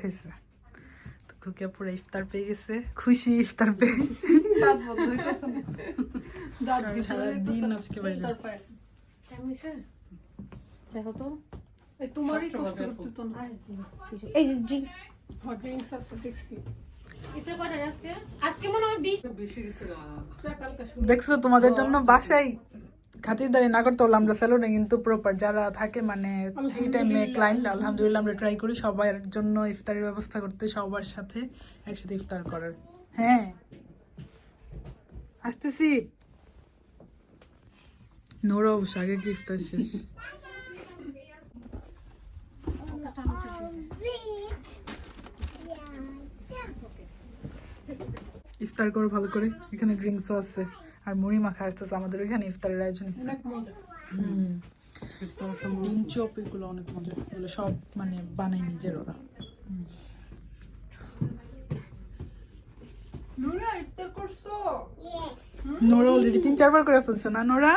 খাইছে। তো খুকিয়া পুরো ইফতার পেয়ে গেছে খুশি ইফতার পেয়ে। সারাদিন আজকে বাইরে। তারপরে কেমন হয়েছে? দেখো তো। তোমারই কষ্ট করতে তো না। এই যে ড্রিঙ্ক হট ড্রিঙ্কস আছে দেখছি। এটা কটা আজকে? আজকে মনে হয় বিশ। বেশি গেছে কালকে দেখছ তোমাদের জন্য বাসায় খাতিরদারি না করতে হলো আমরা স্যালুনে কিন্তু প্রপার যারা থাকে মানে এই টাইমে ক্লায়েন্ট আলহামদুলিল্লাহ আমরা ট্রাই করি সবার জন্য ইফতারের ব্যবস্থা করতে সবার সাথে একসাথে ইফতার করার। হ্যাঁ। আসতেছি। নোরা অবশ্য আগে কি ইফতার শেষ। ইফতার করো ভালো করে এখানে ড্রিঙ্কসও আছে। আর মুড়ি মাখা আসতেছে আমাদের ওইখানে ইফতারের আয়োজন হচ্ছে অনেক মজা। হুম। ডিম চপ এগুলো অনেক মজা। এগুলো সব মানে বানাই নিজের ওরা। নুরা ইফতার করছ? নোরা অলরেডি তিন চারবার করে ফেলছো না নোরা?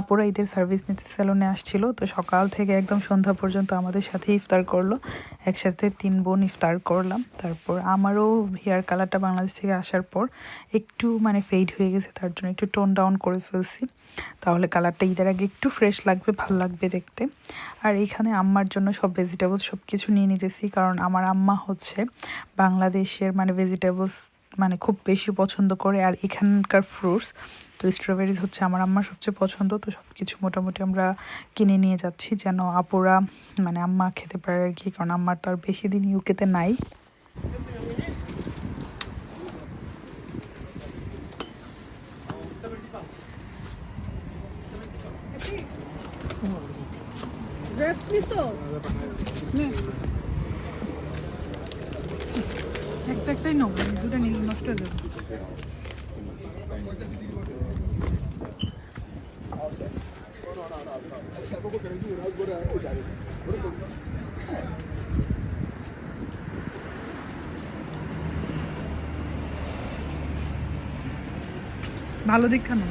আপুরা ঈদের সার্ভিস নিতে সেলুনে আসছিল, তো সকাল থেকে একদম সন্ধ্যা পর্যন্ত আমাদের সাথে ইফতার করল। একসাথে তিন বোন ইফতার করলাম। তারপর আমারও হেয়ার কালারটা বাংলাদেশ থেকে আসার পর একটু মানে ফেড হয়ে গেছে, তার জন্য একটু টোন ডাউন করে ফেলছি। তাহলে কালারটা ঈদের আগে একটু ফ্রেশ লাগবে, ভালো লাগবে দেখতে। আর এখানে আম্মার জন্য সব ভেজিটেবলস সব কিছু নিয়ে নিতেছি, কারণ আমার আম্মা হচ্ছে বাংলাদেশের মানে ভেজিটেবলস মানে খুব বেশি পছন্দ করে আর এখানকার ফ্রুটস তো স্ট্রবেরিজ হচ্ছে আমার আম্মার সবচেয়ে পছন্দ, তো সব কিছু মোটামুটি আমরা কিনে নিয়ে যাচ্ছি যেন আপুরা মানে আম্মা খেতে পারে আর কি, কারণ আম্মার তো আর বেশি দিন ইউকেতে নাই। গ্রেপস নিছো? একটা একটাই নেব দুটো নীল নষ্ট যাবে। ভালো দীক্ষা না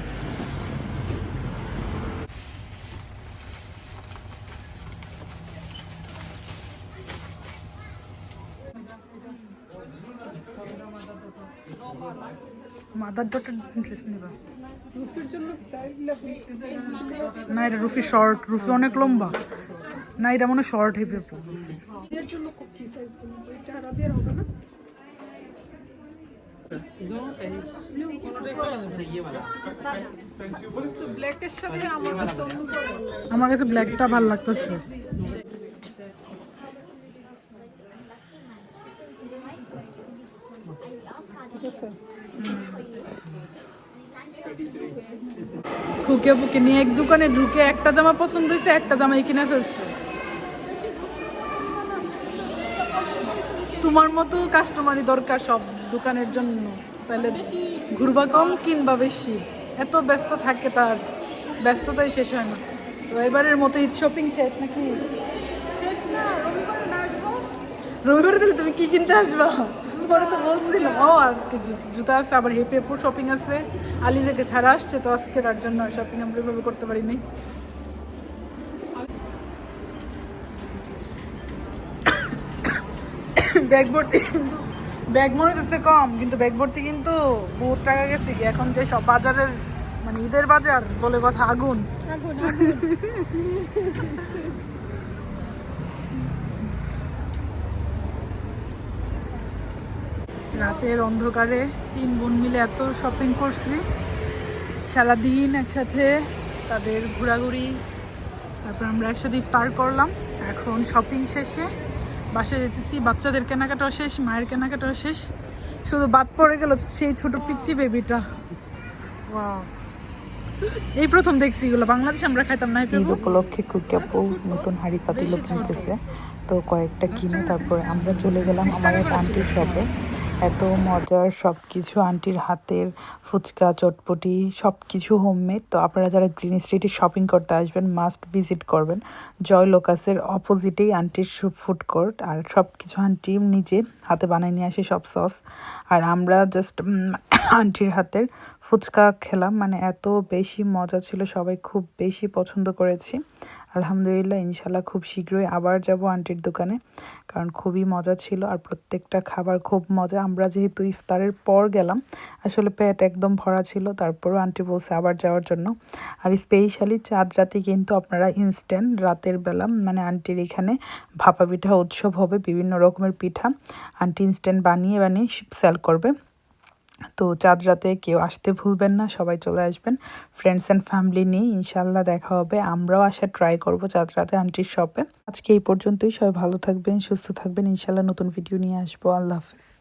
মাদার ডটার ড্রেস নেবা। রুফির জন্য না এটা রুফি শর্ট রুফি অনেক লম্বা। না এটা মনে শর্ট হেপে এর জন্য কি সাইজ এটা হবে না। আমার কাছে ব্ল্যাকটা ভালো লাগতেছে। খুকে বুকে নিয়ে এক দোকানে ঢুকে একটা জামা পছন্দ হয়েছে একটা জামাই কিনে ফেলছে। তোমার মতো কাস্টমারই দরকার সব দোকানের জন্য। তাহলে ঘুরবা কম কিনবা বেশি। এত ব্যস্ত থাকে তার ব্যস্ততাই শেষ হয় না। তো এবারের মতো ঈদ শপিং শেষ নাকি? শেষ না রবিবার আসব। রবিবারে তাহলে তুমি কি কিনতে আসবা? পরে তো বলছিলাম, ও আর কি জু- জুতা আছে, আবার হেপেপুর শপিং আছে। আলি থেকে ছাড়া আসছে, তো আজকে তার জন্য শপিং আমরা এভাবে করতে পারিনি ব্যাগ ভর্তি কিন্তু, ব্যাগ মনে হচ্ছে কম, কিন্তু ব্যাগ ভর্তি কিন্তু বহুত টাকা গেছে কি? এখন যে সব বাজারের মানে ঈদের বাজার বলে কথা আগুন আগুন। রাতের অন্ধকারে তিন বোন মিলে এত শপিং করছি। সারাদিন একসাথে তাদের ঘোরাঘুরি তারপর আমরা একসাথে ইফতার করলাম। এখন শপিং শেষে বাসায় যেতেছি বাচ্চাদের কেনাকাটাও শেষ মায়ের কেনাকাটাও শেষ। শুধু বাদ পড়ে গেল সেই ছোট পিচ্চি বেবিটা এই প্রথম দেখছি এগুলো। বাংলাদেশে আমরা খাইতাম না ঈদ উপলক্ষে কুকিয়াপু নতুন হাড়ি পাতিল কিনতেছে। তো কয়েকটা কিনে তারপর আমরা চলে গেলাম আমার এক আন্টির শপে এত মজার সব কিছু আন্টির হাতের ফুচকা, চটপটি সব কিছু হোমমেড তো আপনারা যারা গ্রিন স্ট্রিটে শপিং করতে আসবেন মাস্ট ভিজিট করবেন। জয় লোকাসের অপোজিটেই আন্টির ফুড কোর্ট আর সব কিছু আন্টি নিজে হাতে বানিয়ে নিয়ে আসে সব সস আর আমরা জাস্ট আন্টির হাতের ফুচকা খেলাম মানে এত বেশি মজা ছিল, সবাই খুব বেশি পছন্দ করেছি। আলহামদুলিল্লাহ ইনশাল্লাহ খুব শীঘ্রই আবার যাব আন্টির দোকানে, কারণ খুবই মজা ছিল আর প্রত্যেকটা খাবার খুব মজা। আমরা যেহেতু ইফতারের পর গেলাম, আসলে পেট একদম ভরা ছিল, তারপরও আন্টি বলছে আবার যাওয়ার জন্য। আর স্পেশালি চাঁদ রাতে কিন্তু আপনারা ইনস্ট্যান্ট রাতের বেলা মানে আন্টির এখানে ভাপা পিঠা উৎসব হবে, বিভিন্ন রকমের পিঠা, আন্টি ইনস্ট্যান্ট বানিয়ে বানিয়ে সেল করবে। তো চাঁদ রাতে কেউ আসতে ভুলবেন না, সবাই চলে আসবেন। ফ্রেন্ডস অ্যান্ড ফ্যামিলি নিয়ে ইনশাল্লাহ দেখা হবে। আমরাও আসা ট্রাই করব চাঁদ রাতে আন্টির শপে আজকে এই পর্যন্তই। সবাই ভালো থাকবেন, সুস্থ থাকবেন। ইনশাল্লাহ নতুন ভিডিও নিয়ে আসব। আল্লাহ হাফিজ।